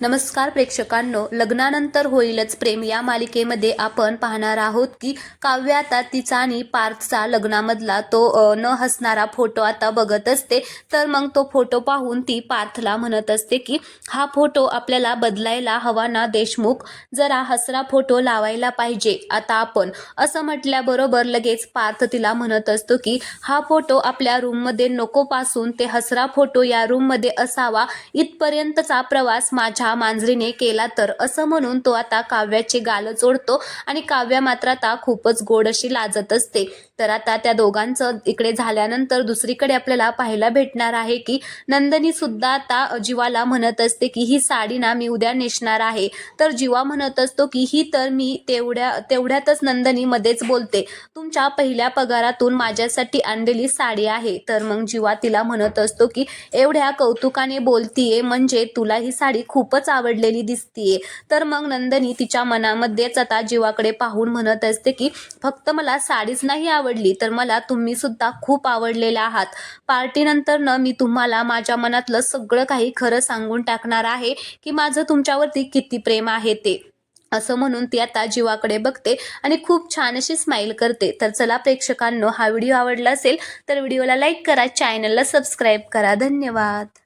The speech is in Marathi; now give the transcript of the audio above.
नमस्कार प्रेक्षकांनो लग्नानंतर होईलच प्रेम. या मालिकेमध्ये आपण पाहणार आहोत की काव्य आता तिचा आणि पार्थचा लग्नामधला तो न हसणारा फोटो आता बघत असते. तर मग तो फोटो पाहून ती पार्थला म्हणत असते की हा फोटो आपल्याला बदलायला हवा ना देशमुख? जरा हसरा फोटो लावायला पाहिजे आता आपण. असं म्हटल्याबरोबर लगेच पार्थ तिला म्हणत असतो की हा फोटो आपल्या रूममध्ये नको पासून ते हसरा फोटो या रूममध्ये असावा. इथपर्यंतचा प्रवास माझ्या मांजरीने केला तर असं म्हणून तो आता काव्याचे गाल ओढतो आणि काव्या मात्र आता खूपच गोड अशी लाजत असते. तर आता त्या दोघांचं इकडे झाल्यानंतर दुसरीकडे आपल्याला पाहायला भेटणार आहे की नंदनी सुद्धा आता जीवाला म्हणत असते की ही साडी ना मी उद्या नेसणार आहे. तर जीवा म्हणत असतो की ही तर मी तेवढ्या तेवढ्यातच नंदनी मध्येच बोलते. तुमच्या पहिल्या पगारातून माझ्यासाठी आणलेली साडी आहे. तर मग जीवा तिला म्हणत असतो की एवढ्या कौतुकाने बोलतीये म्हणजे तुला ही साडी खूपच खूपच आवडलेली दिसतीये. तर मग नंदनी तिच्या मनामध्येच आता जीवाकडे पाहून म्हणत असते की फक्त मला साडीच नाही आवडली तर मला तुम्ही सुद्धा खूप आवडलेले आहात. पार्टीनंतर न मी तुम्हाला माझ्या मनातलं सगळं काही खरं सांगून टाकणार आहे की माझं तुमच्यावरती किती प्रेम आहे ते. असं म्हणून ती आता जीवाकडे बघते आणि खूप छान अशी स्माईल करते. तर चला प्रेक्षकांनो हा व्हिडिओ आवडला असेल तर व्हिडिओला लाईक करा चॅनलला सबस्क्राईब करा. धन्यवाद.